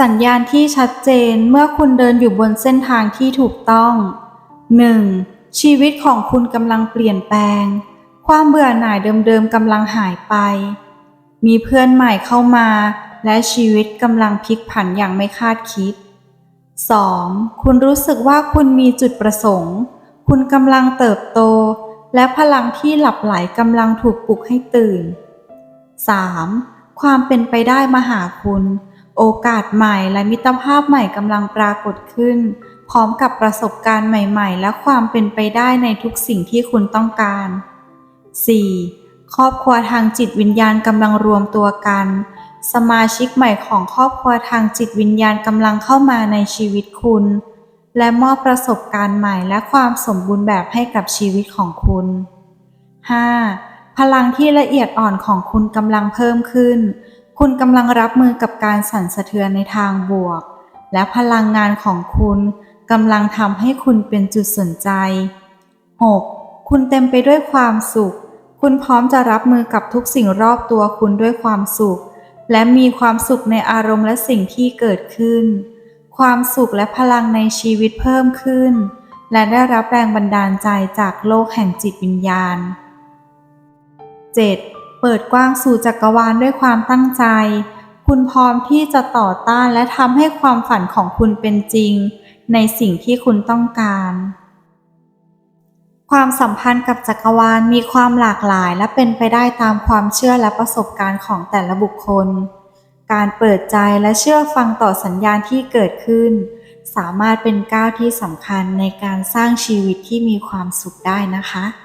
สัญญาณที่ชัดเจนเมื่อคุณเดินอยู่บนเส้นทางที่ถูกต้อง 1. ชีวิตของคุณกำลังเปลี่ยนแปลง ความเบื่อหน่ายเดิมๆกำลังหายไป มีเพื่อนใหม่เข้ามา และชีวิตกำลังพลิกผันอย่างไม่คาดคิด 2. คุณรู้สึกว่าคุณมีจุดประสงค์ คุณกำลังเติบโต และพลังที่หลับไหลกำลังถูกปลุกให้ตื่น 3. ความเป็นไปได้มาหาคุณ โอกาสใหม่และมิตรภาพใหม่กำลังปรากฏขึ้น พร้อมกับประสบการณ์ใหม่ๆ และความเป็นไปได้ในทุกสิ่งที่คุณต้องการ 4. ครอบครัวทางจิตวิญญาณกำลังรวมตัวกัน สมาชิกใหม่ของครอบครัวทางจิตวิญญาณกำลังเข้ามาในชีวิตคุณ และมอบประสบการณ์ใหม่และความสมบูรณ์แบบให้กับชีวิตของคุณ 5. พลังที่ละเอียดอ่อนของคุณกำลังเพิ่มขึ้น คุณกำลังรับมือกับการสั่นสะเทือนในทางบวก และพลังงานของคุณกำลังทำให้คุณเป็นจุดสนใจ 6. คุณเต็มไปด้วยความสุข คุณพร้อมจะรับมือกับทุกสิ่งรอบตัวคุณด้วยความสุข และมีความสุขในอารมณ์และสิ่งที่เกิดขึ้น ความสุขและพลังในชีวิตเพิ่มขึ้น และได้รับแรงบันดาลใจจากโลกแห่งจิตวิญญาณ 7. เปิดกว้างสู่จักรวาลด้วยความตั้งใจ คุณพร้อมที่จะต่อต้านและทำให้ความฝันของคุณเป็นจริง ในสิ่งที่คุณต้องการ ความสัมพันธ์กับจักรวาลมีความหลากหลายและเป็นไปได้ตามความเชื่อและประสบการณ์ของแต่ละบุคคล การเปิดใจและเชื่อฟังต่อสัญญาณที่เกิดขึ้น สามารถเป็นก้าวที่สำคัญในการสร้างชีวิตที่มีความสุขได้นะคะ